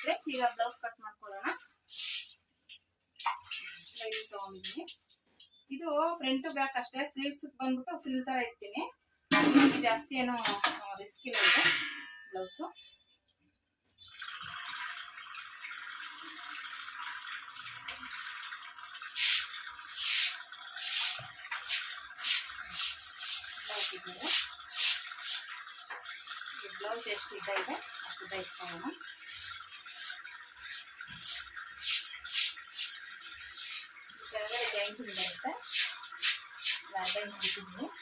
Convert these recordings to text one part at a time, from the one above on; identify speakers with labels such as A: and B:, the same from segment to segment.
A: Friends ಈಗ blouse cut ಮಾಡ್ಕೊಳ್ಳೋಣ. ತಗೊಂಡಿದ್ದೀನಿ. ಇದು ಫ್ರಂಟ್ ಬ್ಯಾಕ್ ಅಷ್ಟೇ ಸ್ಲೀವ್ಸ್ ಬಂದ್ಬಿಟ್ಟು ಫಿಲ್ ತರ ಇಡ್ತೀನಿ. ಜಾಸ್ತಿ ಏನು ರಿಸ್ಕ್ ಇಲ್ಲ ಇದೆ ಬ್ಲೌಸು ಬ್ಲೌಸ್ ಎಷ್ಟು ಇದ್ದ ಇದೆ ಅಷ್ಟು ಇಟ್ಕೊಳ್ಳೋಣ. ಕೆಳಗಡೆ ಜಾಯಿಂಟ್ ಬರುತ್ತೆ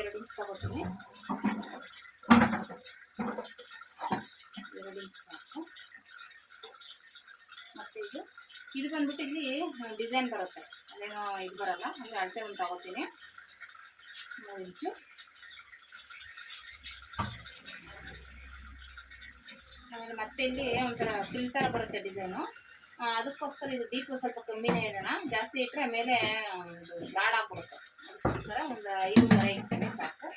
A: ಎರಡು ಇಂಚ್ ತಗೋತೀನಿ. ಎರಡು ಇಂಚ್ ಸಾಕು. ಮತ್ತೆ ಇದು ಇದು ಬಂದ್ಬಿಟ್ಟು ಇಲ್ಲಿ ಡಿಸೈನ್ ಬರುತ್ತೆ. ಅದೇನೋ ಇದು ಬರಲ್ಲ, ಅಂದರೆ ಅಳತೆ ಒಂದು ತಗೋತೀನಿ. ಮೂರು ಇಂಚು. ಆಮೇಲೆ ಮತ್ತೆ ಇಲ್ಲಿ ಒಂಥರ ಫಿಲ್ ಥರ ಬರುತ್ತೆ ಡಿಸೈನು. ಅದಕ್ಕೋಸ್ಕರ ಇದು ಡೀಪ್ ಸ್ವಲ್ಪ ಕಮ್ಮಿನೇ ಇಡೋಣ. ಜಾಸ್ತಿ ಇಟ್ಟರೆ ಮೇಲೆ ಬ್ರಾಡ್ ಆಗ್ಬಿಡುತ್ತೆ. ಅದಕ್ಕೋಸ್ಕರ ಒಂದು ಐದೂವರೆ ಇಟ್ಟರೆ ಸಾಕು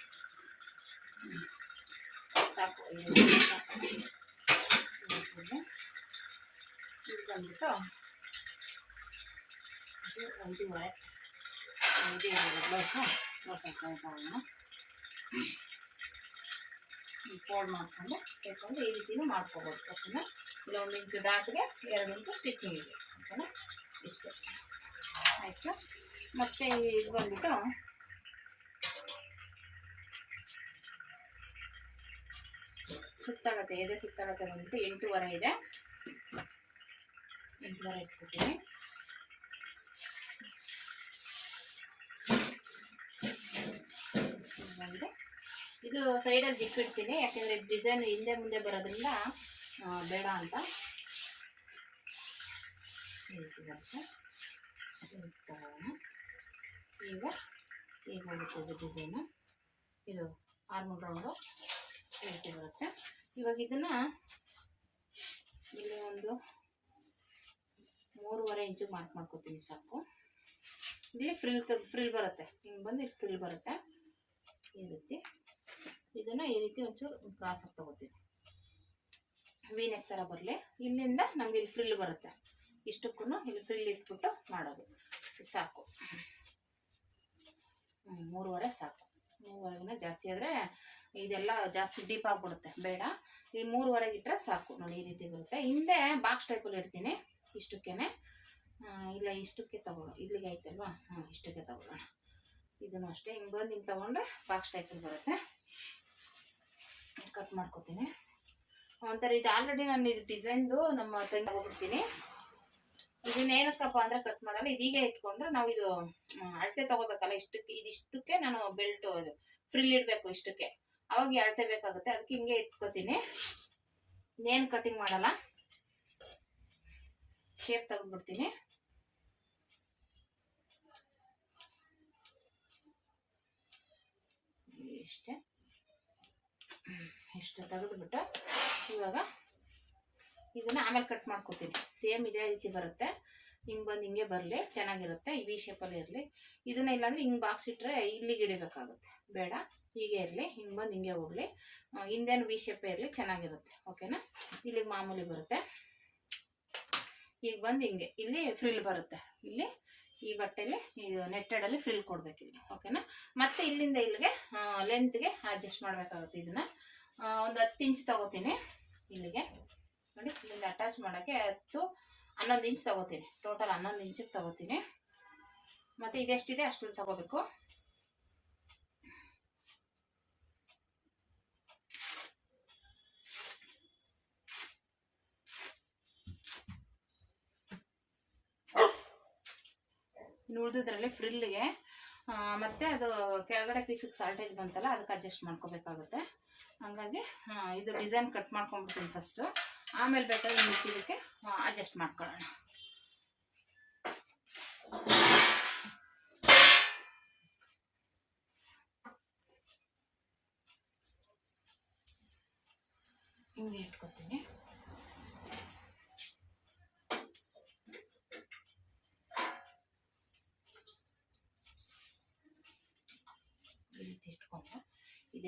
A: ಹ್ಮ್. ಸಾಕು ಇದು ಸಾಕು. ಇದು ಇದು ಬಂದ್ಬಿಟ್ಟು ಇದು ಐದೂವರೆ ಇದು ಬ್ಲೌಸು ಬ್ಲೌಸ್ ಹಾಕೊಂಡು ತಗೊಳ್ಳೋಣ ಫೋಲ್ಡ್ ಮಾಡ್ಕೊಂಡು ಬೇಕಂದ್ರೆ ಈ ರೀತಿನೂ ಮಾಡ್ಕೋಬೋದು ಓಕೆನಾ ಇಲ್ಲ ಒಂದು ಇಂಚು ಡಾಟ್ಗೆ ಎರಡು ಇಂಚು ಸ್ಟಿಚಿಂಗ್ ಇದೆ ಓಕೆನಾ ಇಷ್ಟು ಆಯಿತು ಮತ್ತು ಇದು ಬಂದ್ಬಿಟ್ಟು ಸುತ್ತಳತೆ, ಎದೆ ಸುತ್ತಾಗತ್ತೆ ಬಂದ್ಬಿಟ್ಟು ಎಂಟೂವರೆ ಇದೆ. ಎಂಟೂವರೆ ಇಟ್ಕೊತೀನಿ ಬಂದು ಇದು ಸೈಡಲ್ಲಿ ಜಿಪ್ಪಿಡ್ತೀನಿ ಯಾಕೆಂದರೆ ಡಿಸೈನ್ ಹಿಂದೆ ಮುಂದೆ ಬರೋದ್ರಿಂದ ಬೇಡ ಅಂತ. ಈಗ ಈಗ ಡಿಸೈನು ಇದು ಆರ್ಮೂರು ರೌಂಡು ರೀತಿ ಬರುತ್ತೆ ಇವಾಗ ಇದನ್ನು ಇಲ್ಲಿ ಒಂದು ಮೂರುವರೆ ಇಂಚು ಮಾರ್ಕ್ ಮಾಡ್ಕೊತೀನಿ ಸಾಕು. ಇಲ್ಲಿ ಫ್ರಿಲ್ ಫ್ರಿಲ್ ಬರುತ್ತೆ. ಹಿಂಗೆ ಬಂದು ಇಲ್ಲಿ ಫ್ರಿಲ್ ಬರುತ್ತೆ. ಈ ರೀತಿ. ಇದನ್ನು ಈ ರೀತಿ ಒಂಚೂರು ಕ್ರಾಸಾಗಿ ತಗೋತೀವಿ ವೀನೆಕ್ ಥರ ಬರಲಿ. ಇಲ್ಲಿಂದ ನಮಗೆ ಇಲ್ಲಿ ಫ್ರಿಲ್ ಬರುತ್ತೆ. ಇಷ್ಟಕ್ಕೂ ಇಲ್ಲಿ ಫ್ರಿಲ್ ಇಟ್ಬಿಟ್ಟು ಮಾಡೋದು. ಸಾಕು. ಮೂರುವರೆ ಸಾಕು. ಮೂರುವರೆಗಿನ ಜಾಸ್ತಿ ಆದರೆ ಇದೆಲ್ಲ ಜಾಸ್ತಿ ಡೀಪ್ ಆಗಿಬಿಡುತ್ತೆ ಬೇಡ. ಈ ಮೂರುವರೆಗೆ ಇಟ್ಟರೆ ಸಾಕು. ನೋಡಿ, ಈ ರೀತಿ ಬರುತ್ತೆ. ಹಿಂದೆ ಬಾಕ್ಸ್ ಟೈಪಲ್ಲಿ ಇಡ್ತೀನಿ. ಇಷ್ಟಕ್ಕೇನೆ. ಇಲ್ಲ, ಇಷ್ಟಕ್ಕೆ ತಗೊಳ್ಳೋ ಇಲ್ಲಿಗೆ ಐತಲ್ವಾ ಹ್ಞೂ ಇಷ್ಟಕ್ಕೆ ತಗೊಳ್ಳೋಣ. ಇದನ್ನು ಅಷ್ಟೇ. ಹಿಂಗೆ ಬಂದು ಹಿಂಗೆ ತೊಗೊಂಡ್ರೆ ಬಾಕ್ಸ್ ಟೈಪಲ್ಲಿ ಬರುತ್ತೆ. ಕಟ್ ಮಾಡ್ಕೊತೀನಿ. ಒಂಥರ ಇದು ಆಲ್ರೆಡಿ ನಾನು ಇದು ಡಿಸೈನ್ದು ನಮ್ಮ ತಂಗಿ ಹೋಗ್ಬಿಡ್ತೀನಿ ಇದನ್ನ ಏನಕ್ಕಪ್ಪ ಅಂದ್ರೆ ಕಟ್ ಮಾಡಲ್ಲ. ಇದೀಗ ಇಟ್ಕೊಂಡ್ರೆ ನಾವು ಇದು ಅಳತೆ ತಗೋಬೇಕಲ್ಲ ಇಷ್ಟಕ್ಕೆ. ಇದಿಷ್ಟಕ್ಕೆ ನಾನು ಬೆಲ್ಟ್ ಫ್ರಿಲ್ ಇಡಬೇಕು ಇಷ್ಟಕ್ಕೆ. ಅವಾಗ ಈ ಅಳತೆ ಬೇಕಾಗುತ್ತೆ. ಅದಕ್ಕೆ ಹಿಂಗೆ ಇಟ್ಕೋತೀನಿ. ಇನ್ನೇನು ಕಟಿಂಗ್ ಮಾಡಲ್ಲ. ಶೇಪ್ ತೆಗೆದ್ಬಿಡ್ತೀನಿ. ಇಷ್ಟೇ. ಇಷ್ಟು ತೆಗೆದ್ಬಿಟ್ಟು ಇವಾಗ ಇದನ್ನ ಆಮೇಲೆ ಕಟ್ ಮಾಡ್ಕೊತೀನಿ. ಸೇಮ್ ಇದೇ ರೀತಿ ಬರುತ್ತೆ. ಹಿಂಗೆ ಬಂದು ಹಿಂಗೆ ಬರಲಿ, ಚೆನ್ನಾಗಿರುತ್ತೆ. ಈ ವಿ ಶೇಪಲ್ಲಿ ಇರಲಿ. ಇದನ್ನ ಇಲ್ಲಾಂದ್ರೆ ಹಿಂಗೆ ಬಾಕ್ಸ್ ಇಟ್ಟರೆ ಇಲ್ಲಿಗೆ ಇಡಬೇಕಾಗುತ್ತೆ ಬೇಡ. ಹೀಗೆ ಇರಲಿ, ಹಿಂಗೆ ಬಂದು ಹಿಂಗೆ ಹೋಗಲಿ. ಹಿಂದೇನು ವಿ ಶೇಪೇ ಇರಲಿ, ಚೆನ್ನಾಗಿರುತ್ತೆ. ಓಕೆನಾ ಇಲ್ಲಿಗೆ ಮಾಮೂಲಿ ಬರುತ್ತೆ. ಈಗ ಬಂದು ಹಿಂಗೆ. ಇಲ್ಲಿ ಫ್ರಿಲ್ ಬರುತ್ತೆ. ಇಲ್ಲಿ ಈ ಬಟ್ಟೆಲಿ ಇದು ನೆಟ್ಟೆಡಲ್ಲಿ ಫ್ರಿಲ್ ಕೊಡ್ಬೇಕು ಇಲ್ಲಿ. ಓಕೆನಾ ಮತ್ತೆ ಇಲ್ಲಿಂದ ಇಲ್ಲಿಗೆ ಲೆಂತ್ಗೆ ಅಡ್ಜಸ್ಟ್ ಮಾಡಬೇಕಾಗುತ್ತೆ ಇದನ್ನ. ಒಂದು ಹತ್ತು ಇಂಚ್ ತಗೋತೀನಿ ಇಲ್ಲಿಗೆ. ನೋಡಿ, ಇಲ್ಲಿಂದ ಅಟ್ಯಾಚ್ ಮಾಡೋಕ್ಕೆ ಹತ್ತು, ಹನ್ನೊಂದು ಇಂಚ್ ತಗೋತೀನಿ. ಟೋಟಲ್ ಹನ್ನೊಂದು ಇಂಚಿಗೆ ತಗೋತೀನಿ. ಮತ್ತು ಇದೆಷ್ಟಿದೆ ಅಷ್ಟು ತಗೋಬೇಕು? ಇನ್ನು ಉಳಿದಿದ್ರಲ್ಲಿ ಫ್ರಿಲ್ಗೆ ಮತ್ತು ಅದು ಕೆಳಗಡೆ ಪೀಸಿಗೆ ಸಾಲ್ಟೇಜ್ ಬಂತಲ್ಲ, ಅದಕ್ಕೆ ಅಡ್ಜಸ್ಟ್ ಮಾಡ್ಕೋಬೇಕಾಗುತ್ತೆ. ಹಂಗಾಗಿ ಇದು ಡಿಸೈನ್ ಕಟ್ ಮಾಡ್ಕೊಂಡ್ಬಿಡ್ತೀನಿ ಫಸ್ಟು ಆಮೇಲೆ ಬೇಕಾದ್ರೆ ಮಿಕ್ಕಿದಕ್ಕೆ ಅಡ್ಜಸ್ಟ್ ಮಾಡ್ಕೊಳ್ಳೋಣ. ಹಿಂಗೆ ಇಟ್ಕೊತೀನಿ.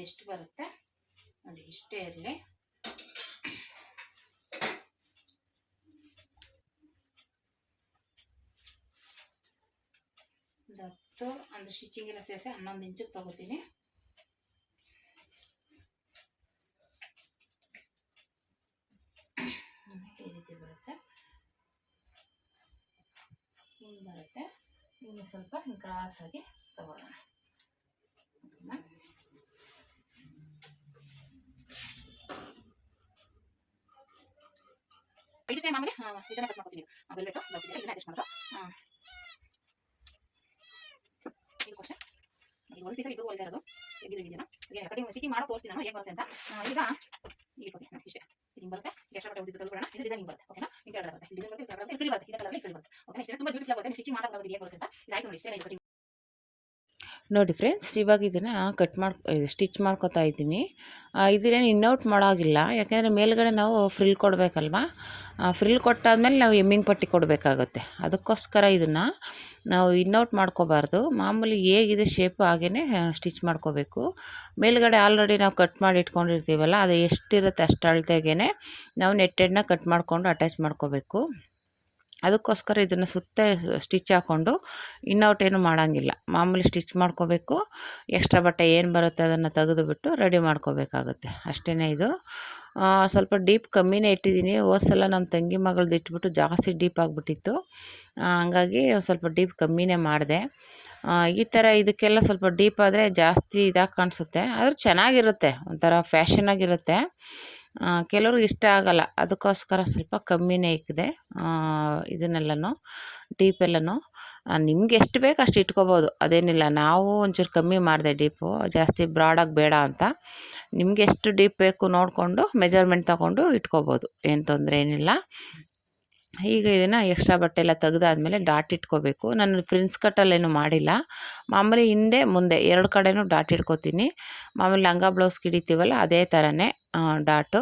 A: ಇದೆಷ್ಟು ಬರುತ್ತೆ? ನೋಡಿ, ಇಷ್ಟೇ ಇರಲಿ. ಒಂದು ಹತ್ತು ಅಂದ್ರೆ ಸ್ಟಿಚಿಂಗ್ ಎಲ್ಲ ಸೇರಿಸಿ ಹನ್ನೊಂದು ಇಂಚಿಗೆ ತಗೋತೀನಿ. ಈ ರೀತಿ ಬರುತ್ತೆ. ಹಿಂಗೆ ಬರುತ್ತೆ. ಇನ್ನು ಸ್ವಲ್ಪ ಹಿಂಗೆ ಆಗಿ ತಗೊಳ್ಳೋಣ ಅದನ್ನ ಇದಕ್ಕೆ ಮಾಮೂಲಿ ಇದನ್ನ ಕಟ್ ಮಾಡ್ಕೊತೀನಿ. ವೆಲ್ವೆಟ್ ಬ್ಲೌಸ್ ಇದೆ ಇದನ್ನ ಅಡ್ಜಸ್ಟ್ ಮಾಡೋದು. ಇದಕ್ಕೂ ಅಷ್ಟೇ ಈಗ ಒಂದು ಪೀಸ್ ಇಬ್ಬರು ಹೊಲಿತಾ ಇರೋದು. ಹೇಗಿದ್ರು ಇದೆಯಾ ಈಗ ಕಟಿಂಗ್ ಸ್ಟಿಚಿಂಗ್ ಮಾಡೋ ತೋರಿಸ್ತೀನಿ ನಾನು ಹೇಗೆ ಬರುತ್ತೆ ಅಂತ ಈಗ ಇಟ್ಕೊತೀನಿ. ನಾನು ಇಷ್ಟೇ. ಸ್ಟಿಚಿಂಗ್ ಬರುತ್ತೆ. ಎಕ್ಸ್ಟ್ರಾ ಬಟ್ಟೆ ಉದ್ದಿದ್ದು ತೆಗೆದುಕೊಳ್ಳೋಣ. ಇದು ಡಿಸೈನಿಂಗ್ ಬರುತ್ತೆ. ಓಕೆನಾ ಹಿಂಗೆ ಎರಡು ಬರುತ್ತೆ. ಡಿಸೈನ್ ಬರುತ್ತೆ ಎರಡು ಬರುತ್ತೆ ಫ್ರೀ ಬರುತ್ತೆ. ಇದಕ್ಕೆ ಫ್ರೀ ಬರುತ್ತೆ ಓಕೆ ಇಷ್ಟೇ ತುಂಬ ಬ್ಯೂಟಿಫುಲ್ ಆಗುತ್ತೆ ಸ್ಟಿಚಿಂಗ್ ಮಾಡೋದು ಹೇಗೆ ಬರುತ್ತೆ ಅಂತ. ಇದಾಯ್ತು ಇಷ್ಟೇ ಕಟಿಂಗ್
B: ನೋಡಿ ಫ್ರೆಂಡ್ಸ್ ಇವಾಗ ಇದನ್ನು ಕಟ್ ಮಾಡಿ ಸ್ಟಿಚ್ ಮಾಡ್ಕೊತಾ ಇದ್ದೀನಿ. ಇದನ್ನೇನು ಇನ್ನೌಟ್ ಮಾಡೋಗಿಲ್ಲ. ಯಾಕೆಂದರೆ ಮೇಲ್ಗಡೆ ನಾವು ಫ್ರಿಲ್ ಕೊಡಬೇಕಲ್ವಾ? ಫ್ರಿಲ್ ಕೊಟ್ಟಾದ್ಮೇಲೆ ನಾವು ಎಮ್ಮಿಂಗ್ ಪಟ್ಟಿ ಕೊಡಬೇಕಾಗುತ್ತೆ. ಅದಕ್ಕೋಸ್ಕರ ಇದನ್ನು ನಾವು ಇನ್ನೌಟ್ ಮಾಡ್ಕೋಬಾರ್ದು. ಮಾಮೂಲಿ ಹೇಗಿದೆ ಶೇಪ್ ಹಾಗೇ ಸ್ಟಿಚ್ ಮಾಡ್ಕೋಬೇಕು. ಮೇಲ್ಗಡೆ ಆಲ್ರೆಡಿ ನಾವು ಕಟ್ ಮಾಡಿ ಇಟ್ಕೊಂಡಿರ್ತೀವಲ್ಲ, ಅದು ಎಷ್ಟಿರುತ್ತೆ ಅಷ್ಟು ಅಳತೆಗೇ ನಾವು ನೆಟ್ಟೆಡ್ನ ಕಟ್ ಮಾಡಿಕೊಂಡು ಅಟ್ಯಾಚ್ ಮಾಡ್ಕೋಬೇಕು. ಅದಕ್ಕೋಸ್ಕರ ಇದನ್ನು ಸುತ್ತ ಸ್ಟಿಚ್ ಹಾಕ್ಕೊಂಡು ಇನ್ನೌಟ್ ಏನು ಮಾಡೋಂಗಿಲ್ಲ. ಮಾಮೂಲಿ ಸ್ಟಿಚ್ ಮಾಡ್ಕೋಬೇಕು, ಎಕ್ಸ್ಟ್ರಾ ಬಟ್ಟೆ ಏನು ಬರುತ್ತೆ ಅದನ್ನು ತೆಗೆದುಬಿಟ್ಟು ರೆಡಿ ಮಾಡ್ಕೋಬೇಕಾಗುತ್ತೆ. ಅಷ್ಟೇ ಇದು. ಸ್ವಲ್ಪ ಡೀಪ್ ಕಮ್ಮಿನೇ ಇಟ್ಟಿದ್ದೀನಿ. ಹೋದ್ಸಲ ನಮ್ಮ ತಂಗಿ ಮಗಳದ್ದು ಇಟ್ಬಿಟ್ಟು ಜಾಸ್ತಿ ಡೀಪ್ ಆಗಿಬಿಟ್ಟಿತ್ತು. ಹಂಗಾಗಿ ಸ್ವಲ್ಪ ಡೀಪ್ ಕಮ್ಮಿನೇ ಮಾಡಿದೆ. ಈ ಥರ ಇದಕ್ಕೆಲ್ಲ ಸ್ವಲ್ಪ ಡೀಪ್ ಆದರೆ ಜಾಸ್ತಿ ಇದಾಗಿ ಕಾಣಿಸುತ್ತೆ. ಆದರೂ ಚೆನ್ನಾಗಿರುತ್ತೆ. ಒಂಥರ ಫ್ಯಾಷನಾಗಿರುತ್ತೆ ಕೆಲವ್ರಿಗೆ ಇಷ್ಟ ಆಗಲ್ಲ. ಅದಕ್ಕೋಸ್ಕರ ಸ್ವಲ್ಪ ಕಮ್ಮಿನೇ ಇಕ್ಕಿದೆ. ಇದನ್ನೆಲ್ಲನೂ, ಡೀಪ್ ಎಲ್ಲನೂ. ನಿಮ್ಗೆ ಎಷ್ಟು ಬೇಕು ಅಷ್ಟು ಇಟ್ಕೋಬೋದು. ಅದೇನಿಲ್ಲ, ನಾವು ಒಂಚೂರು ಕಮ್ಮಿ ಮಾಡಿದೆ ಡೀಪು, ಜಾಸ್ತಿ ಬ್ರಾಡಾಗಿ ಬೇಡ ಅಂತ. ನಿಮ್ಗೆ ಎಷ್ಟು ಡೀಪ್ ಬೇಕು ನೋಡಿಕೊಂಡು ಮೆಜರ್ಮೆಂಟ್ ತೊಗೊಂಡು ಇಟ್ಕೋಬೋದು. ಏನು ತೊಂದರೆ ಏನಿಲ್ಲ. ಈಗ ಇದನ್ನು ಎಕ್ಸ್ಟ್ರಾ ಬಟ್ಟೆ ಎಲ್ಲ ತೆಗೆದಾದ್ಮೇಲೆ ಡಾಟ್ ಇಟ್ಕೋಬೇಕು. ನಾನು ಫ್ರಿನ್ಸ್ ಕಟ್ಟಲ್ಲೇನು ಮಾಡಿಲ್ಲ. ಮಾಮೂಲಿ ಹಿಂದೆ, ಮುಂದೆ ಎರಡು ಕಡೆನೂ ಡಾಟ್ ಇಟ್ಕೋತೀನಿ. ಮಾಮೂಲಿ ಲಂಗ ಬ್ಲೌಸ್ ಹಿಡಿತೀವಲ್ಲ ಅದೇ ಥರನೇ ಡಾಟು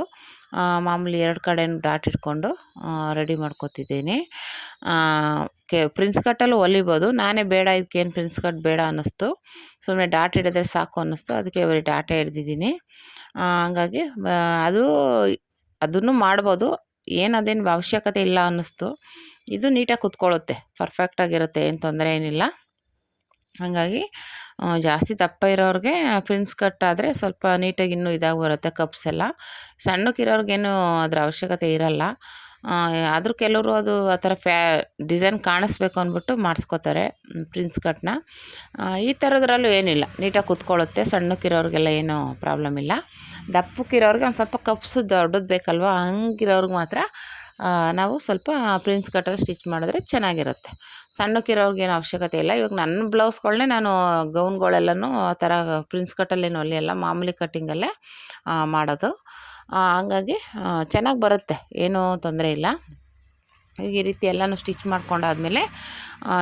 B: ಮಾಮೂಲಿ ಎರಡು ಕಡೆನೂ ಡಾಟ್ ಇಟ್ಕೊಂಡು ರೆಡಿ ಮಾಡ್ಕೋತಿದ್ದೀನಿ. ಕೆ ಪ್ರಿನ್ಸ್ ಕಟ್ಟಲ್ಲೂ ಹೊಲಿಬೋದು ನಾನೇ ಬೇಡ, ಇದಕ್ಕೇನು ಪ್ರಿನ್ಸ್ ಕಟ್ ಬೇಡ ಅನ್ನಿಸ್ತು. ಸುಮ್ಮನೆ ಡಾಟ್ ಹಿಡಿದ್ರೆ ಸಾಕು ಅನ್ನಿಸ್ತು. ಅದಕ್ಕೆ ಬರೀ ಡಾಟೇ ಹಿಡ್ದಿದ್ದೀನಿ. ಹಂಗಾಗಿ ಅದು, ಅದನ್ನು ಮಾಡ್ಬೋದು. ಏನು ಅವಶ್ಯಕತೆ ಇಲ್ಲ ಅನ್ನಿಸ್ತು. ಇದು ನೀಟಾಗಿ ಕುತ್ಕೊಳ್ಳುತ್ತೆ. ಪರ್ಫೆಕ್ಟಾಗಿರುತ್ತೆ ಏನು ತೊಂದರೆ ಏನಿಲ್ಲ. ಹಾಗಾಗಿ ಜಾಸ್ತಿ ದಪ್ಪ ಇರೋರಿಗೆ ಪ್ರಿನ್ಸ್ ಕಟ್ ಆದರೆ ಸ್ವಲ್ಪ ನೀಟಾಗಿ ಇನ್ನೂ ಇದಾಗಿ ಬರುತ್ತೆ ಕಪ್ಸ್ ಎಲ್ಲ. ಸಣ್ಣಕ್ಕಿರೋರ್ಗೇನು ಅದರ ಅವಶ್ಯಕತೆ ಇರಲ್ಲ. ಆದರೂ ಕೆಲವರು ಅದು ಆ ಥರ ಫ್ಯಾ, ಡಿಸೈನ್ ಕಾಣಿಸ್ಬೇಕು ಅಂದ್ಬಿಟ್ಟು ಮಾಡಿಸ್ಕೋತಾರೆ ಪ್ರಿನ್ಸ್ ಕಟ್ನ. ಈ ಥರದ್ರಲ್ಲೂ ಏನಿಲ್ಲ. ನೀಟಾಗಿ ಕುತ್ಕೊಳ್ಳುತ್ತೆ, ಸಣ್ಣಕ್ಕಿರೋರಿಗೆಲ್ಲ ಏನೂ ಪ್ರಾಬ್ಲಮ್ ಇಲ್ಲ. ದಪ್ಪಕ್ಕಿರೋರಿಗೆ ಒಂದು ಸ್ವಲ್ಪ ಕಪ್ಸು ದೊಡ್ಡದು ಬೇಕಲ್ವ, ಹಂಗಿರೋರ್ಗೆ ಮಾತ್ರ ನಾವು ಸ್ವಲ್ಪ ಪ್ರಿನ್ಸ್ ಕಟ್ಟಲ್ಲಿ ಸ್ಟಿಚ್ ಮಾಡಿದ್ರೆ ಚೆನ್ನಾಗಿರುತ್ತೆ. ಸಣ್ಣಕ್ಕಿರೋರ್ಗೆ ಏನು ಅವಶ್ಯಕತೆ ಇಲ್ಲ. ಇವಾಗ ನನ್ನ ಬ್ಲೌಸ್ಗಳನ್ನೇ ನಾನು ಗೌನ್ಗಳೆಲ್ಲನೂ ಆ ಥರ ಪ್ರಿನ್ಸ್ ಕಟ್ಟಲ್ಲೇನು ಹೊಲಿಯಲ್ಲ ಮಾಮೂಲಿ ಕಟ್ಟಿಂಗಲ್ಲೇ ಮಾಡೋದು. ಹಂಗಾಗಿ ಚೆನ್ನಾಗಿ ಬರುತ್ತೆ. ಏನೂ ತೊಂದರೆ ಇಲ್ಲ. ಈಗ ಈ ರೀತಿ ಎಲ್ಲನೂ ಸ್ಟಿಚ್ ಮಾಡ್ಕೊಂಡಾದ್ಮೇಲೆ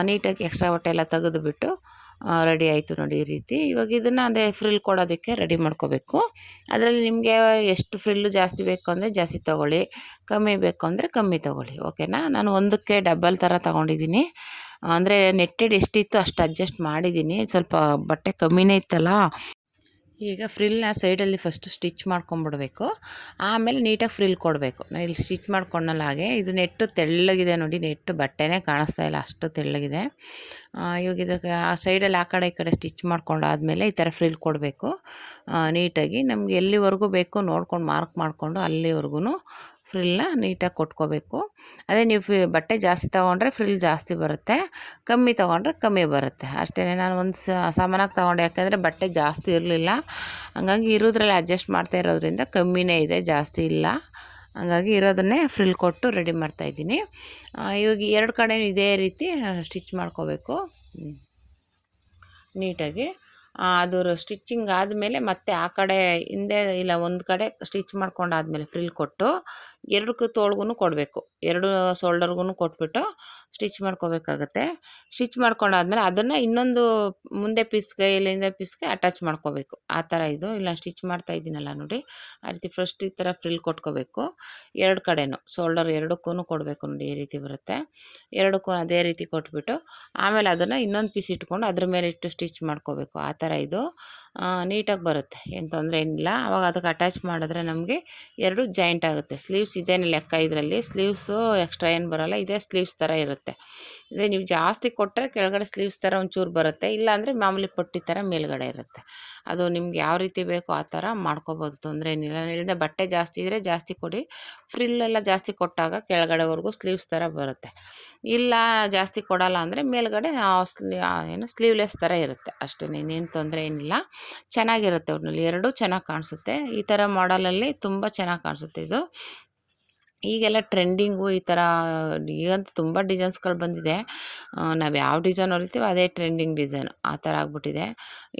B: ನೀಟಾಗಿ ಎಕ್ಸ್ಟ್ರಾ ಬಟ್ಟೆ ಎಲ್ಲ ತೆಗೆದುಬಿಟ್ಟು ರೆಡಿ ಆಯಿತು ನೋಡಿ ಈ ರೀತಿ. ಇವಾಗ ಇದನ್ನು ಅದೇ ಫ್ರಿಲ್ ಕೊಡೋದಕ್ಕೆ ರೆಡಿ ಮಾಡ್ಕೋಬೇಕು. ಅದರಲ್ಲಿ ನಿಮಗೆ ಎಷ್ಟು ಫ್ರಿಲ್ಲು ಜಾಸ್ತಿ ಬೇಕು ಅಂದರೆ ಜಾಸ್ತಿ ತೊಗೊಳ್ಳಿ, ಕಮ್ಮಿ ಬೇಕು ಅಂದರೆ ಕಮ್ಮಿ ತೊಗೊಳ್ಳಿ, ಓಕೆನಾ? ನಾನು ಒಂದಕ್ಕೆ ಡಬಲ್ ಥರ ತೊಗೊಂಡಿದ್ದೀನಿ. ಅಂದರೆ ನೆಟ್ಟೆಡ್ ಎಷ್ಟಿತ್ತು ಅಷ್ಟು ಅಡ್ಜಸ್ಟ್ ಮಾಡಿದ್ದೀನಿ. ಸ್ವಲ್ಪ ಬಟ್ಟೆ ಕಮ್ಮಿನೇ ಇತ್ತಲ್ಲ. ಈಗ ಫ್ರಿಲ್ನ ಸೈಡಲ್ಲಿ ಫಸ್ಟು ಸ್ಟಿಚ್ ಮಾಡ್ಕೊಂಬಿಡ್ಬೇಕು. ಆಮೇಲೆ ನೀಟಾಗಿ ಫ್ರಿಲ್ ಕೊಡಬೇಕು. ನಾನು ಇಲ್ಲಿ ಸ್ಟಿಚ್ ಮಾಡ್ಕೊಂಡಲ್ಲ ಹಾಗೆ. ಇದು ನೆಟ್ಟು ತೆಳ್ಳಗಿದೆ ನೋಡಿ, ನೆಟ್ಟು ಬಟ್ಟೆನೇ ಕಾಣಿಸ್ತಾ ಇಲ್ಲ, ಅಷ್ಟು ತೆಳ್ಳಗಿದೆ. ಇವಾಗ ಇದಕ್ಕೆ ಆ ಸೈಡಲ್ಲಿ ಆ ಕಡೆ ಈ ಕಡೆ ಸ್ಟಿಚ್ ಮಾಡ್ಕೊಂಡಾದ್ಮೇಲೆ ಈ ಥರ ಫ್ರಿಲ್ ಕೊಡಬೇಕು. ನೀಟಾಗಿ ನಮ್ಗೆ ಎಲ್ಲಿವರೆಗೂ ಬೇಕು ನೋಡ್ಕೊಂಡು ಮಾರ್ಕ್ ಮಾಡಿಕೊಂಡು ಅಲ್ಲಿವರೆಗೂ ಫ್ರಿಲ್ನ ನೀಟಾಗಿ ಕೊಟ್ಕೋಬೇಕು. ಅದೇ ನೀವು ಫಿ, ಬಟ್ಟೆ ಜಾಸ್ತಿ ತೊಗೊಂಡ್ರೆ ಫ್ರಿಲ್ ಜಾಸ್ತಿ ಬರುತ್ತೆ, ಕಮ್ಮಿ ತೊಗೊಂಡ್ರೆ ಕಮ್ಮಿ ಬರುತ್ತೆ. ಅಷ್ಟೇ ನಾನು ಒಂದು ಸಾಮಾನಾಗಿ ತೊಗೊಂಡೆ ಯಾಕೆಂದರೆ ಬಟ್ಟೆ ಜಾಸ್ತಿ ಇರಲಿಲ್ಲ. ಹಂಗಾಗಿ ಇರೋದ್ರಲ್ಲಿ ಅಡ್ಜಸ್ಟ್ ಮಾಡ್ತಾ ಇರೋದ್ರಿಂದ ಕಮ್ಮಿನೇ ಇದೆ, ಜಾಸ್ತಿ ಇಲ್ಲ. ಹಂಗಾಗಿ ಇರೋದನ್ನೇ ಫ್ರಿಲ್ ಕೊಟ್ಟು ರೆಡಿ ಮಾಡ್ತಾಯಿದ್ದೀನಿ ಇವಾಗ ಎರಡು ಕಡೆ ಇದೇ ರೀತಿ ಸ್ಟಿಚ್ ಮಾಡ್ಕೋಬೇಕು. ನೀಟಾಗಿ. ಅದು ಸ್ಟಿಚ್ಚಿಂಗ್ ಆದಮೇಲೆ ಮತ್ತೆ ಆ ಕಡೆ ಹಿಂದೆ ಇಲ್ಲ ಒಂದು ಕಡೆ ಸ್ಟಿಚ್ ಮಾಡ್ಕೊಂಡಾದ್ಮೇಲೆ ಫ್ರಿಲ್ ಕೊಟ್ಟು ಎರಡಕ್ಕೂ ತೋಳ್ಗೂ ಕೊಡಬೇಕು. ಎರಡು ಶೋಲ್ಡರ್ಗೂ ಕೊಟ್ಬಿಟ್ಟು ಸ್ಟಿಚ್ ಮಾಡ್ಕೋಬೇಕಾಗತ್ತೆ. ಸ್ಟಿಚ್ ಮಾಡ್ಕೊಂಡಾದ್ಮೇಲೆ ಅದನ್ನು ಇನ್ನೊಂದು ಮುಂದೆ ಪೀಸ್ಗೆ ಇಲ್ಲಿಂದ ಪೀಸ್ಗೆ ಅಟ್ಯಾಚ್ ಮಾಡ್ಕೋಬೇಕು. ಆ ಥರ ಇದು. ಇಲ್ಲ ಸ್ಟಿಚ್ ಮಾಡ್ತಾ ಇದ್ದೀನಲ್ಲ ನೋಡಿ. ಆ ರೀತಿ ಫಸ್ಟ್ ಈ ಥರ ಫ್ರಿಲ್ ಕೊಟ್ಕೋಬೇಕು. ಎರಡು ಕಡೆನೂ ಶೋಲ್ಡರ್ ಎರಡಕ್ಕೂ ಕೊಡಬೇಕು ನೋಡಿ, ಈ ರೀತಿ ಬರುತ್ತೆ. ಎರಡಕ್ಕೂ ಅದೇ ರೀತಿ ಕೊಟ್ಬಿಟ್ಟು ಆಮೇಲೆ ಅದನ್ನು ಇನ್ನೊಂದು ಪೀಸ್ ಇಟ್ಕೊಂಡು ಅದ್ರ ಮೇಲೆ ಇಟ್ಟು ಸ್ಟಿಚ್ ಮಾಡ್ಕೋಬೇಕು. ಆ ಇದು ನೀಟಾಗಿ ಬರುತ್ತೆ. ಏನು ತೊಂದರೆ ಏನಿಲ್ಲ. ಅವಾಗ ಅದಕ್ಕೆ ಅಟ್ಯಾಚ್ ಮಾಡಿದ್ರೆ ನಮಗೆ ಎರಡು ಜಾಯಿಂಟ್ ಆಗುತ್ತೆ. ಸ್ಲೀವ್ಸ್ ಇದೇನು ಲೆಕ್ಕ ಇದರಲ್ಲಿ. ಸ್ಲೀವ್ಸು ಎಕ್ಸ್ಟ್ರಾ ಏನು ಬರೋಲ್ಲ. ಇದೇ ಸ್ಲೀವ್ಸ್ ಥರ ಇರುತ್ತೆ. ಇದೇ ನೀವು ಜಾಸ್ತಿ ಕೊಟ್ಟರೆ ಕೆಳಗಡೆ ಸ್ಲೀವ್ಸ್ ಥರ ಒಂಚೂರು ಬರುತ್ತೆ, ಇಲ್ಲಾಂದರೆ ಮಾಮೂಲಿ ಪಟ್ಟಿ ಥರ ಮೇಲ್ಗಡೆ ಇರುತ್ತೆ. ಅದು ನಿಮ್ಗೆ ಯಾವ ರೀತಿ ಬೇಕೋ ಆ ಥರ ಮಾಡ್ಕೋಬೋದು, ತೊಂದರೆ ಏನಿಲ್ಲ. ಇಲ್ಲದೆ ಬಟ್ಟೆ ಜಾಸ್ತಿ ಇದ್ದರೆ ಜಾಸ್ತಿ ಕೊಡಿ. ಫ್ರಿಲ್ಲೆಲ್ಲ ಜಾಸ್ತಿ ಕೊಟ್ಟಾಗ ಕೆಳಗಡೆವರೆಗೂ ಸ್ಲೀವ್ಸ್ ಥರ ಬರುತ್ತೆ. ಇಲ್ಲ ಜಾಸ್ತಿ ಕೊಡಲ್ಲ ಅಂದರೆ ಮೇಲ್ಗಡೆ ಏನು ಸ್ಲೀವ್ಲೆಸ್ ಥರ ಇರುತ್ತೆ. ಅಷ್ಟೇ, ಇನ್ನೇನು ತೊಂದರೆ ಏನಿಲ್ಲ. ಚೆನ್ನಾಗಿರುತ್ತೆ ಒಟ್ಟಿನಲ್ಲಿ ಎರಡೂ ಚೆನ್ನಾಗಿ ಕಾಣಿಸುತ್ತೆ. ಈ ಥರ ಮಾಡಲಲ್ಲಿ ತುಂಬ ಚೆನ್ನಾಗಿ ಕಾಣಿಸುತ್ತೆ ಇದು. ಈಗೆಲ್ಲ ಟ್ರೆಂಡಿಂಗು ಈ ಥರ, ಈಗಂತೂ ತುಂಬ ಡಿಸೈನ್ಸ್ಗಳು ಬಂದಿದೆ. ನಾವು ಯಾವ ಡಿಸೈನ್ ಹೊಲಿತೀವೋ ಅದೇ ಟ್ರೆಂಡಿಂಗ್ ಡಿಸೈನ್ ಆ ಥರ ಆಗ್ಬಿಟ್ಟಿದೆ.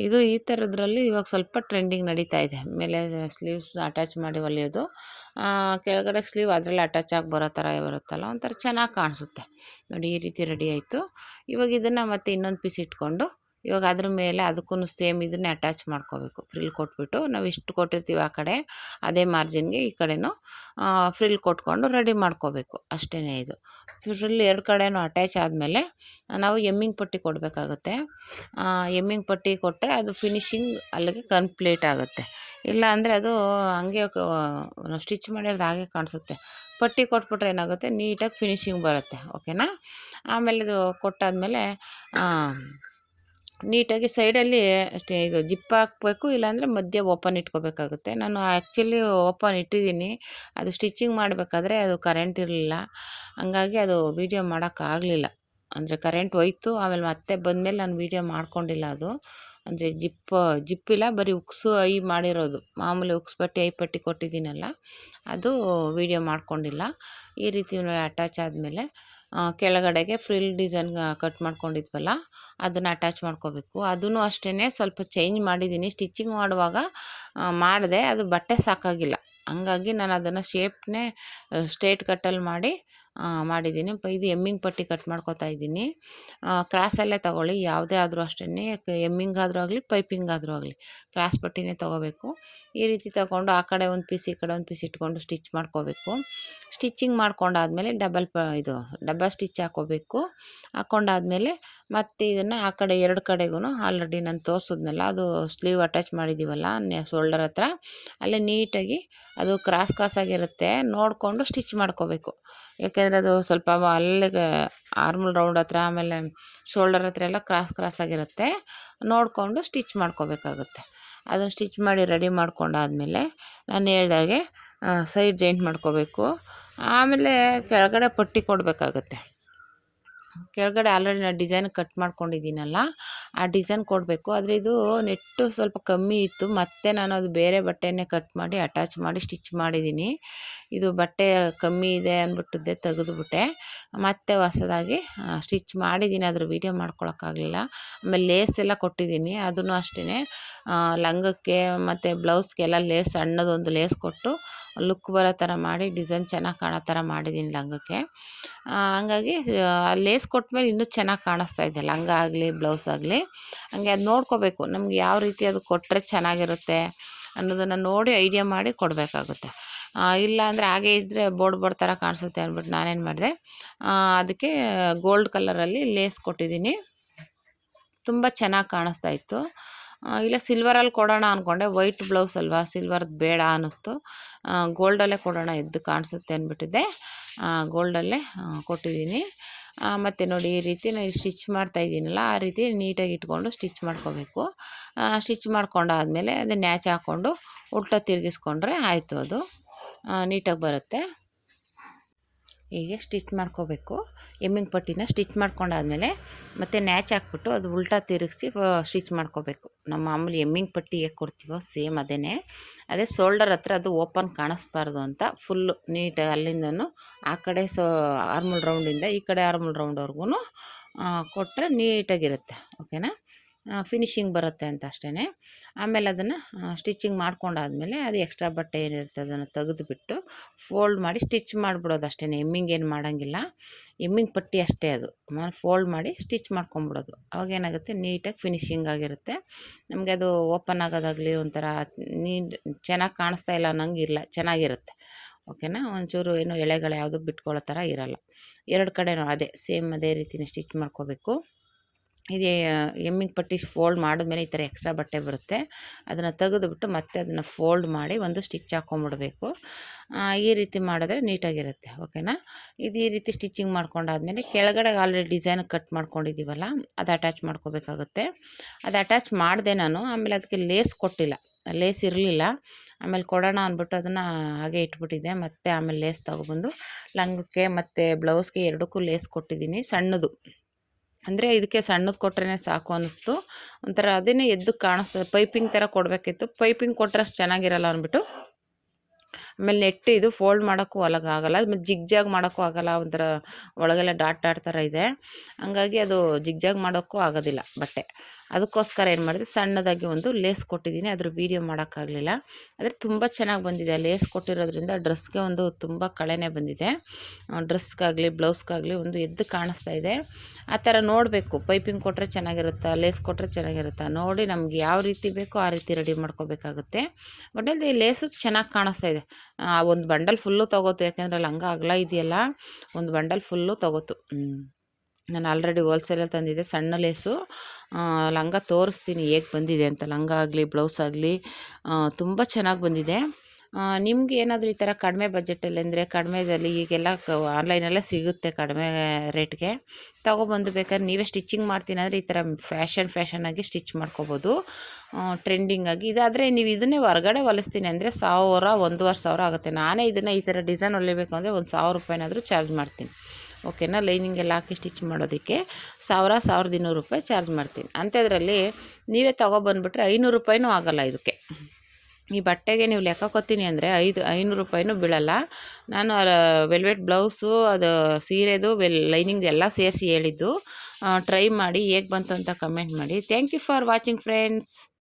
B: ಇದು ಈ ಥರದ್ರಲ್ಲಿ ಇವಾಗ ಸ್ವಲ್ಪ ಟ್ರೆಂಡಿಂಗ್ ನಡೀತಾ ಇದೆ. ಮೇಲೆ ಸ್ಲೀವ್ಸ್ ಅಟ್ಯಾಚ್ ಮಾಡಿ ಹೊಲಿಯೋದು. ಕೆಳಗಡೆ ಸ್ಲೀವ್ ಅದರಲ್ಲಿ ಅಟ್ಯಾಚ್ ಆಗಿ ಬರೋ ಥರ ಬರುತ್ತಲ್ಲ, ಒಂಥರ ಚೆನ್ನಾಗಿ ಕಾಣಿಸುತ್ತೆ. ನೋಡಿ ಈ ರೀತಿ ರೆಡಿ ಆಯಿತು. ಇವಾಗ ಇದನ್ನು ಮತ್ತೆ ಇನ್ನೊಂದು ಪೀಸ್ ಇಟ್ಕೊಂಡು ಇವಾಗ ಅದ್ರ ಮೇಲೆ ಅದಕ್ಕೂ ಸೇಮ್ ಇದನ್ನೇ ಅಟ್ಯಾಚ್ ಮಾಡ್ಕೋಬೇಕು. ಫ್ರಿಲ್ ಕೊಟ್ಬಿಟ್ಟು ನಾವು ಇಷ್ಟು ಕೊಟ್ಟಿರ್ತೀವಿ ಆ ಕಡೆ, ಅದೇ ಮಾರ್ಜಿನ್ಗೆ ಈ ಕಡೆನೂ ಫ್ರಿಲ್ ಕೊಟ್ಕೊಂಡು ರೆಡಿ ಮಾಡ್ಕೋಬೇಕು. ಅಷ್ಟೇ ಇದು. ಫ್ರಿಲ್ ಎರಡು ಕಡೆನೂ ಅಟ್ಯಾಚ್ ಆದಮೇಲೆ ನಾವು ಎಮ್ಮಿಂಗ್ ಪಟ್ಟಿ ಕೊಡಬೇಕಾಗುತ್ತೆ. ಎಮ್ಮಿಂಗ್ ಪಟ್ಟಿ ಕೊಟ್ಟರೆ ಅದು ಫಿನಿಶಿಂಗ್ ಅಲ್ಲಿಗೆ ಕಂಪ್ಲೀಟ್ ಆಗುತ್ತೆ. ಇಲ್ಲ ಅಂದರೆ ಅದು ಹಂಗೆ ಸ್ಟಿಚ್ ಮಾಡಿರೋದು ಹಾಗೆ ಕಾಣಿಸುತ್ತೆ. ಪಟ್ಟಿ ಕೊಟ್ಬಿಟ್ರೆ ಏನಾಗುತ್ತೆ? ನೀಟಾಗಿ ಫಿನಿಶಿಂಗ್ ಬರುತ್ತೆ. ಓಕೆನಾ ಆಮೇಲೆ ಇದು ಕೊಟ್ಟಾದಮೇಲೆ ನೀಟಾಗಿ ಸೈಡಲ್ಲಿ ಅಷ್ಟೇ ಇದು ಜಿಪ್ ಹಾಕಬೇಕು ಇಲ್ಲಾಂದರೆ ಮಧ್ಯೆ ಓಪನ್ ಇಟ್ಕೋಬೇಕಾಗುತ್ತೆ. ನಾನು ಆ್ಯಕ್ಚುಲಿ ಓಪನ್ ಇಟ್ಟಿದ್ದೀನಿ. ಅದು ಸ್ಟಿಚಿಂಗ್ ಮಾಡಬೇಕಾದ್ರೆ ಅದು ಕರೆಂಟ್ ಇರಲಿಲ್ಲ. ಹಂಗಾಗಿ ಅದು ವೀಡಿಯೋ ಮಾಡೋಕ್ಕಾಗಲಿಲ್ಲ ಅಂದರೆ ಕರೆಂಟ್ ಹೋಯ್ತು, ಆಮೇಲೆ ಮತ್ತೆ ಬಂದಮೇಲೆ ನಾನು ವೀಡಿಯೋ ಮಾಡ್ಕೊಂಡಿಲ್ಲ ಅದು. ಅಂದರೆ ಜಿಪ್ ಜಿಪ್ಪಿಲ್ಲ ಬರೀ ಉಕ್ಸು ಐ ಮಾಡಿರೋದು. ಮಾಮೂಲಿ ಉಕ್ಸ್ ಪಟ್ಟಿ, ಐ ಪಟ್ಟಿ ಕೊಟ್ಟಿದ್ದೀನಲ್ಲ, ಅದು ವೀಡಿಯೋ ಮಾಡ್ಕೊಂಡಿಲ್ಲ. ಈ ರೀತಿ ಅಟ್ಯಾಚ್ ಆದಮೇಲೆ ಕೆಳಗಡೆಗೆ ಫ್ರಿಲ್ ಡಿಸೈನ್ ಕಟ್ ಮಾಡ್ಕೊಂಡಿದ್ವಲ್ಲ, ಅದನ್ನು ಅಟ್ಯಾಚ್ ಮಾಡ್ಕೋಬೇಕು. ಅದನ್ನು ಅಷ್ಟೇ ಸ್ವಲ್ಪ ಚೇಂಜ್ ಮಾಡಿದ್ದೀನಿ ಸ್ಟಿಚಿಂಗ್ ಮಾಡುವಾಗ ಮಾಡಿದೆ, ಅದು ಬಟ್ಟೆ ಸಾಕಾಗಿಲ್ಲ. ಹಂಗಾಗಿ ನಾನು ಅದನ್ನು ಶೇಪ್ನೇ ಸ್ಟ್ರೇಟ್ ಕಟ್ಟಲ್ಲಿ ಮಾಡಿ ಮಾಡಿದ್ದೀನಿ. ಇದು ಎಮ್ಮಿಂಗ್ ಪಟ್ಟಿ ಕಟ್ ಮಾಡ್ಕೊತಾ ಇದ್ದೀನಿ. ಕ್ರಾಸಲ್ಲೇ ತೊಗೊಳ್ಳಿ. ಯಾವುದೇ ಆದರೂ ಅಷ್ಟೇ ಎಮ್ಮಿಂಗ್ ಆದರೂ ಆಗಲಿ, ಪೈಪಿಂಗ್ ಆದರೂ ಆಗಲಿ, ಕ್ರಾಸ್ ಪಟ್ಟಿನೇ ತೊಗೋಬೇಕು. ಈ ರೀತಿ ತಗೊಂಡು ಆ ಕಡೆ ಒಂದು ಪೀಸ್, ಈ ಕಡೆ ಒಂದು ಪೀಸ್ ಇಟ್ಕೊಂಡು ಸ್ಟಿಚ್ ಮಾಡ್ಕೋಬೇಕು. ಸ್ಟಿಚಿಂಗ್ ಮಾಡ್ಕೊಂಡಾದ್ಮೇಲೆ ಡಬಲ್ ಪ, ಇದು ಡಬಲ್ ಸ್ಟಿಚ್ ಹಾಕೋಬೇಕು. ಹಾಕ್ಕೊಂಡಾದ್ಮೇಲೆ ಮತ್ತೆ ಇದನ್ನು ಆ ಕಡೆ ಎರಡು ಕಡೆಗೂ ಆಲ್ರೆಡಿ ನಾನು ತೋರಿಸಿದ್ನಲ್ಲ, ಅದು ಸ್ಲೀವ್ ಅಟ್ಯಾಚ್ ಮಾಡಿದ್ದೀವಲ್ಲ ಶೋಲ್ಡರ್ ಹತ್ರ, ಅಲ್ಲೇ ನೀಟಾಗಿ ಅದು ಕ್ರಾಸ್ ಕ್ರಾಸ್ ಆಗಿರುತ್ತೆ ನೋಡಿಕೊಂಡು ಸ್ಟಿಚ್ ಮಾಡ್ಕೋಬೇಕು. ಯಾಕೆಂದರೆ ಅದು ಸ್ವಲ್ಪ ಅಲ್ಲಿಗೆ ಆರ್ಮಲ್ ರೌಂಡ್ ಹತ್ರ, ಆಮೇಲೆ ಶೋಲ್ಡರ್ ಹತ್ರ ಎಲ್ಲ ಕ್ರಾಸ್ ಕ್ರಾಸ್ ಆಗಿರುತ್ತೆ. ನೋಡಿಕೊಂಡು ಸ್ಟಿಚ್ ಮಾಡ್ಕೋಬೇಕಾಗುತ್ತೆ. ಅದನ್ನು ಸ್ಟಿಚ್ ಮಾಡಿ ರೆಡಿ ಮಾಡ್ಕೊಂಡಾದ್ಮೇಲೆ ನಾನು ಹೇಳ್ದಾಗೆ ಸೈಡ್ ಜಾಯಿಂಟ್ ಮಾಡ್ಕೋಬೇಕು. ಆಮೇಲೆ ಕೆಳಗಡೆ ಪಟ್ಟಿ ಕೊಡಬೇಕಾಗತ್ತೆ. ಕೆಳಗಡೆ ಆಲ್ರೆಡಿ ನಾನು ಡಿಸೈನ್ ಕಟ್ ಮಾಡ್ಕೊಂಡಿದ್ದೀನಲ್ಲ, ಆ ಡಿಸೈನ್ ಕೊಡಬೇಕು. ಆದರೆ ಇದು ನೆಟ್ಟು ಸ್ವಲ್ಪ ಕಮ್ಮಿ ಇತ್ತು. ಮತ್ತೆ ನಾನು ಅದು ಬೇರೆ ಬಟ್ಟೆನೇ ಕಟ್ ಮಾಡಿ ಅಟ್ಯಾಚ್ ಮಾಡಿ ಸ್ಟಿಚ್ ಮಾಡಿದ್ದೀನಿ. ಇದು ಬಟ್ಟೆ ಕಮ್ಮಿ ಇದೆ ಅಂದ್ಬಿಟ್ಟಿದ್ದೆ ತೆಗೆದುಬಿಟ್ಟೆ. ಮತ್ತೆ ಹೊಸದಾಗಿ ಸ್ಟಿಚ್ ಮಾಡಿದ್ದೀನಿ. ಅದ್ರ ವೀಡಿಯೋ ಮಾಡ್ಕೊಳಕ್ಕಾಗಲಿಲ್ಲ. ಆಮೇಲೆ ಲೇಸ್ ಎಲ್ಲ ಕೊಟ್ಟಿದ್ದೀನಿ. ಅದನ್ನು ಅಷ್ಟೇ ಲಂಗಕ್ಕೆ ಮತ್ತು ಬ್ಲೌಸ್ಗೆಲ್ಲ ಲೇಸ್ ಸಣ್ಣದೊಂದು ಲೇಸ್ ಕೊಟ್ಟು ಲುಕ್ ಬರೋ ಥರ ಮಾಡಿ ಡಿಸೈನ್ ಚೆನ್ನಾಗಿ ಕಾಣೋ ಥರ ಮಾಡಿದ್ದೀನಿ ಲಂಗಕ್ಕೆ. ಹಂಗಾಗಿ, ಆ ಕೊಟ್ಮೇಲೆ ಇನ್ನೂ ಚೆನ್ನಾಗಿ ಕಾಣಿಸ್ತಾ ಇದೆ. ಲಂಗ ಆಗಲಿ, ಬ್ಲೌಸ್ ಆಗಲಿ. ಹಂಗೆ ಅದು ನೋಡ್ಕೋಬೇಕು. ನಮ್ಗೆ ಯಾವ ರೀತಿ ಅದು ಕೊಟ್ಟರೆ ಚೆನ್ನಾಗಿರುತ್ತೆ ಅನ್ನೋದನ್ನು ನೋಡಿ ಐಡಿಯಾ ಮಾಡಿ ಕೊಡಬೇಕಾಗುತ್ತೆ. ಇಲ್ಲ ಅಂದರೆ ಹಾಗೆ ಇದ್ದರೆ ಬೋರ್ಡ್ ಬೋರ್ಡ್ ಥರ ಕಾಣಿಸುತ್ತೆ ಅಂದ್ಬಿಟ್ಟು ನಾನೇನು ಮಾಡಿದೆ. ಅದಕ್ಕೆ ಗೋಲ್ಡ್ ಕಲರಲ್ಲಿ ಲೇಸ್ ಕೊಟ್ಟಿದ್ದೀನಿ. ತುಂಬ ಚೆನ್ನಾಗಿ ಕಾಣಿಸ್ತಾ ಇತ್ತು. ಇಲ್ಲ ಸಿಲ್ವರಲ್ಲಿ ಕೊಡೋಣ ಅಂದ್ಕೊಂಡೆ ವೈಟ್ ಬ್ಲೌಸ್ ಅಲ್ವಾ? ಸಿಲ್ವರ್ದು ಬೇಡ ಅನ್ನಿಸ್ತು. ಗೋಲ್ಡಲ್ಲೇ ಕೊಡೋಣ ಎದ್ದು ಕಾಣಿಸುತ್ತೆ ಅಂದ್ಬಿಟ್ಟಿದ್ದೆ. ಗೋಲ್ಡಲ್ಲೇ ಕೊಟ್ಟಿದ್ದೀನಿ. ಮತ್ತು ನೋಡಿ ಈ ರೀತಿ ನಾನು ಸ್ಟಿಚ್ ಮಾಡ್ತಾ ಇದ್ದೀನಲ್ಲ, ಆ ರೀತಿ ನೀಟಾಗಿ ಇಟ್ಕೊಂಡು ಸ್ಟಿಚ್ ಮಾಡ್ಕೋಬೇಕು. ಸ್ಟಿಚ್ ಮಾಡ್ಕೊಂಡಾದ್ಮೇಲೆ ಅದನ್ನ ನ್ಯಾಚ್ ಹಾಕ್ಕೊಂಡು ಉಲ್ಟಾ ತಿರುಗಿಸ್ಕೊಂಡ್ರೆ ಆಯಿತು ಅದು. ನೀಟಾಗಿ ಬರುತ್ತೆ. ಹೀಗೆ ಸ್ಟಿಚ್ ಮಾಡ್ಕೋಬೇಕು ಎಮ್ಮಿಂಗ್ ಪಟ್ಟಿನ ಸ್ಟಿಚ್ ಮಾಡ್ಕೊಂಡಾದಮೇಲೆ ಮತ್ತೆ ನ್ಯಾಚ್ ಹಾಕ್ಬಿಟ್ಟು ಅದು ಉಲ್ಟಾ ತಿರುಗಿಸಿ ಸ್ಟಿಚ್ ಮಾಡ್ಕೋಬೇಕು. ನಮ್ಮ ಮಾಮೂಲಿ ಎಮ್ಮಿಂಗ್ ಪಟ್ಟಿ ಹೇಗೆ ಕೊಡ್ತೀವೋ ಸೇಮ್ ಅದೇ ಅದೇ ಶೋಲ್ಡರ್ ಹತ್ರ ಅದು ಓಪನ್ ಕಾಣಿಸ್ಬಾರ್ದು ಅಂತ ಫುಲ್ಲು ನೀಟ್ ಅಲ್ಲಿಂದನೂ ಆ ಕಡೆ ಸೊ, ಆರ್ಮುಲ್ ರೌಂಡಿಂದ ಈ ಕಡೆ ಆರ್ಮುಲ್ ರೌಂಡ್ವರೆಗೂ ಕೊಟ್ಟರೆ ನೀಟಾಗಿರುತ್ತೆ. ಓಕೆನಾ? ಫಿನಿಶಿಂಗ್ ಬರುತ್ತೆ ಅಂತ ಅಷ್ಟೇ ಆಮೇಲೆ ಅದನ್ನು ಸ್ಟಿಚಿಂಗ್ ಮಾಡ್ಕೊಂಡಾದ್ಮೇಲೆ ಅದು ಎಕ್ಸ್ಟ್ರಾ ಬಟ್ಟೆ ಏನಿರುತ್ತೆ ಅದನ್ನು ತೆಗೆದುಬಿಟ್ಟು ಫೋಲ್ಡ್ ಮಾಡಿ ಸ್ಟಿಚ್ ಮಾಡಿಬಿಡೋದು ಅಷ್ಟೇ ಎಮ್ಮಿಂಗ್ ಏನು ಮಾಡೋಂಗಿಲ್ಲ. ಎಮ್ಮಿಂಗ್ ಪಟ್ಟಿ ಅಷ್ಟೇ ಅದು. ಫೋಲ್ಡ್ ಮಾಡಿ ಸ್ಟಿಚ್ ಮಾಡ್ಕೊಂಬಿಡೋದು. ಅವಾಗ ಏನಾಗುತ್ತೆ? ನೀಟಾಗಿ ಫಿನಿಶಿಂಗ್ ಆಗಿರುತ್ತೆ. ನಮಗೆ ಅದು ಓಪನ್ ಆಗೋದಾಗಲಿ ಒಂಥರ ನೀಟ್ ಚೆನ್ನಾಗಿ ಕಾಣಿಸ್ತಾ ಇಲ್ಲ ಅನ್ನಂಗೆ ಇಲ್ಲ. ಚೆನ್ನಾಗಿರುತ್ತೆ. ಓಕೆನಾ? ಒಂಚೂರು ಏನು ಎಳೆಗಳು ಯಾವುದು ಬಿಟ್ಕೊಳ್ಳೋ ಥರ ಇರಲ್ಲ. ಎರಡು ಕಡೆನೂ ಅದೇ, ಸೇಮ್ ಅದೇ ರೀತಿನೇ ಸ್ಟಿಚ್ ಮಾಡ್ಕೋಬೇಕು. ಇದೇ ಎಮ್ಮಿಂಗ್ ಪಟ್ಟಿ ಫೋಲ್ಡ್ ಮಾಡಿದ್ಮೇಲೆ ಈ ಥರ ಎಕ್ಸ್ಟ್ರಾ ಬಟ್ಟೆ ಬರುತ್ತೆ. ಅದನ್ನು ತೆಗೆದುಬಿಟ್ಟು ಮತ್ತೆ ಅದನ್ನು ಫೋಲ್ಡ್ ಮಾಡಿ ಒಂದು ಸ್ಟಿಚ್ ಹಾಕ್ಕೊಂಬಿಡ್ಬೇಕು ಈ ರೀತಿ ಮಾಡಿದ್ರೆ ನೀಟಾಗಿರುತ್ತೆ, ಓಕೆನಾ? ಇದು ಈ ರೀತಿ ಸ್ಟಿಚಿಂಗ್ ಮಾಡ್ಕೊಂಡಾದ್ಮೇಲೆ ಕೆಳಗಡೆ ಆಲ್ರೆಡಿ ಡಿಸೈನ್ ಕಟ್ ಮಾಡ್ಕೊಂಡಿದ್ದೀವಲ್ಲ, ಅದು ಅಟ್ಯಾಚ್ ಮಾಡ್ಕೋಬೇಕಾಗುತ್ತೆ. ಅದು ಅಟ್ಯಾಚ್ ಮಾಡಿದೆ ನಾನು, ಆಮೇಲೆ ಅದಕ್ಕೆ ಲೇಸ್ ಕೊಟ್ಟಿಲ್ಲ, ಲೇಸ್ ಇರಲಿಲ್ಲ. ಆಮೇಲೆ ಕೊಡೋಣ ಅಂದ್ಬಿಟ್ಟು ಅದನ್ನು ಹಾಗೆ ಇಟ್ಬಿಟ್ಟಿದ್ದೆ, ಮತ್ತು ಆಮೇಲೆ ಲೇಸ್ ತೊಗೊಬಂದು ಲಂಗಕ್ಕೆ ಮತ್ತು ಬ್ಲೌಸ್ಗೆ ಎರಡಕ್ಕೂ ಲೇಸ್ ಕೊಟ್ಟಿದ್ದೀನಿ, ಸಣ್ಣದು. ಅಂದರೆ ಇದಕ್ಕೆ ಸಣ್ಣದು ಕೊಟ್ರೇ ಸಾಕು ಅನ್ನಿಸ್ತು. ಒಂಥರ ಅದನ್ನೇ ಎದ್ದು ಕಾಣಿಸ್ತದೆ ಪೈಪಿಂಗ್ ಥರ ಕೊಡಬೇಕಿತ್ತು. ಪೈಪಿಂಗ್ ಕೊಟ್ಟರೆ ಅಷ್ಟು ಚೆನ್ನಾಗಿರಲ್ಲ ಅಂದ್ಬಿಟ್ಟು. ಆಮೇಲೆ ನೆಟ್ಟು ಇದು ಫೋಲ್ಡ್ ಮಾಡೋಕ್ಕೂ ಒಳಗೆ ಆಗಲ್ಲ. ಆಮೇಲೆ ಜಿಗ್ ಜಾಗ್ ಮಾಡೋಕ್ಕೂ ಆಗಲ್ಲ. ಒಂಥರ ಒಳಗೆಲ್ಲ ಡಾಟ್ ಡಾಟ್ ಥರ ಇದೆ. ಹಂಗಾಗಿ ಅದು ಜಿಗ್ಜಾಗ್ ಮಾಡೋಕ್ಕೂ ಆಗೋದಿಲ್ಲ ಬಟ್ಟೆ. ಅದಕ್ಕೋಸ್ಕರ ಏನು ಮಾಡಿದೆ, ಸಣ್ಣದಾಗಿ ಒಂದು ಲೇಸ್ ಕೊಟ್ಟಿದ್ದೀನಿ. ಅದ್ರ ವೀಡಿಯೋ ಮಾಡೋಕ್ಕಾಗಲಿಲ್ಲ. ಆದರೆ ತುಂಬ ಚೆನ್ನಾಗಿ ಬಂದಿದೆ. ಲೇಸ್ ಕೊಟ್ಟಿರೋದ್ರಿಂದ ಡ್ರೆಸ್ಗೆ ಒಂದು ತುಂಬ ಕಳೆನೇ ಬಂದಿದೆ. ಡ್ರೆಸ್ಗಾಗಲಿ, ಬ್ಲೌಸ್ಗಾಗಲಿ ಒಂದು ಎದ್ದು ಕಾಣಿಸ್ತಾ ಇದೆ. ಆ ಥರ ನೋಡಬೇಕು. ಪೈಪಿಂಗ್ ಕೊಟ್ಟರೆ ಚೆನ್ನಾಗಿರುತ್ತಾ, ಲೇಸ್ ಕೊಟ್ಟರೆ ಚೆನ್ನಾಗಿರುತ್ತಾ? ನೋಡಿ ನಮ್ಗೆ ಯಾವ ರೀತಿ ಬೇಕೋ ಆ ರೀತಿ ರೆಡಿ ಮಾಡ್ಕೋಬೇಕಾಗುತ್ತೆ. ಒಟ್ಟಲ್ಲಿ ಲೇಸು ಚೆನ್ನಾಗಿ ಕಾಣಿಸ್ತಾ ಇದೆ. ಒಂದು ಬಂಡಲ್ ಫುಲ್ಲು ತೊಗೋತು. ಯಾಕೆಂದರೆ ಲಂಗ ಅಗಲ ಇದೆಯಲ್ಲ, ಒಂದು ಬಂಡಲ್ ಫುಲ್ಲು ತೊಗೋತು. ನಾನು ಆಲ್ರೆಡಿ ಹೋಲ್ಸೇಲಲ್ಲಿ ತಂದಿದ್ದೆ, ಸಣ್ಣ ಲೇಸು ಲಂಗ ತೋರಿಸ್ತೀನಿ ಹೇಗೆ ಬಂದಿದೆ ಅಂತ. ಲಂಗ ಆಗಲಿ ಬ್ಲೌಸ್ ಆಗಲಿ ತುಂಬ ಚೆನ್ನಾಗಿ ಬಂದಿದೆ. ನಿಮ್ಗೆ ಏನಾದರೂ ಈ ಥರ ಕಡಿಮೆ ಬಜೆಟಲ್ಲಿ ಅಂದರೆ ಕಡಿಮೆದಲ್ಲಿ ಈಗೆಲ್ಲ ಕ ಆನ್ಲೈನಲ್ಲೇ ಸಿಗುತ್ತೆ ಕಡಿಮೆ ರೇಟ್ಗೆ ತೊಗೊಬಂದು ಬೇಕಾದ್ರೆ ನೀವೇ ಸ್ಟಿಚಿಂಗ್ ಮಾಡ್ತೀನಿ ಅಂದರೆ ಈ ಥರ ಫ್ಯಾಷನ್ ಫ್ಯಾಷನಾಗಿ ಸ್ಟಿಚ್ ಮಾಡ್ಕೋಬೋದು. ಟ್ರೆಂಡಿಂಗಾಗಿ ಇದಾದರೆ ನೀವು ಇದನ್ನೇ ಹೊರಗಡೆ ಹೊಲಿಸ್ತೀನಿ ಅಂದರೆ ಸಾವಿರ, ಒಂದೂವರೆ ಸಾವಿರ ಆಗುತ್ತೆ. ನಾನೇ ಇದನ್ನು ಈ ಥರ ಡಿಸೈನ್ ಹೊಲಿಬೇಕು ಅಂದರೆ ಒಂದು ಸಾವಿರ ರೂಪಾಯಿನಾದರೂ ಚಾರ್ಜ್ ಮಾಡ್ತೀನಿ. ಓಕೆನಾ? ಲೈನಿಂಗ್ ಎಲ್ಲ ಹಾಕಿ ಸ್ಟಿಚ್ ಮಾಡೋದಕ್ಕೆ ಸಾವಿರ ಸಾವಿರದ ಇನ್ನೂರು ರೂಪಾಯಿ ಚಾರ್ಜ್ ಮಾಡ್ತೀನಿ. ಅಂಥದ್ರಲ್ಲಿ ನೀವೇ ತೊಗೊಬಂದ್ಬಿಟ್ರೆ ಐನೂರು ರೂಪಾಯಿನೂ ಆಗೋಲ್ಲ ಇದಕ್ಕೆ. ಈ ಬಟ್ಟೆಗೆ ನೀವು ಲೆಕ್ಕ ಕೊತ್ತೀನಿ ಅಂದರೆ ಐದು, ಐನೂರು ರೂಪಾಯಿನೂ ಬೀಳಲ್ಲ. ನಾನು ವೆಲ್ವೆಟ್ ಬ್ಲೌಸು, ಅದು ಸೀರೆದು, ವೆಲ್, ಲೈನಿಂಗ್ ಎಲ್ಲ ಸೇರಿಸಿ ಹೇಳಿದ್ದು. ಟ್ರೈ ಮಾಡಿ, ಹೇಗೆ ಬಂತು ಅಂತ ಕಮೆಂಟ್ ಮಾಡಿ. Thank you for watching friends.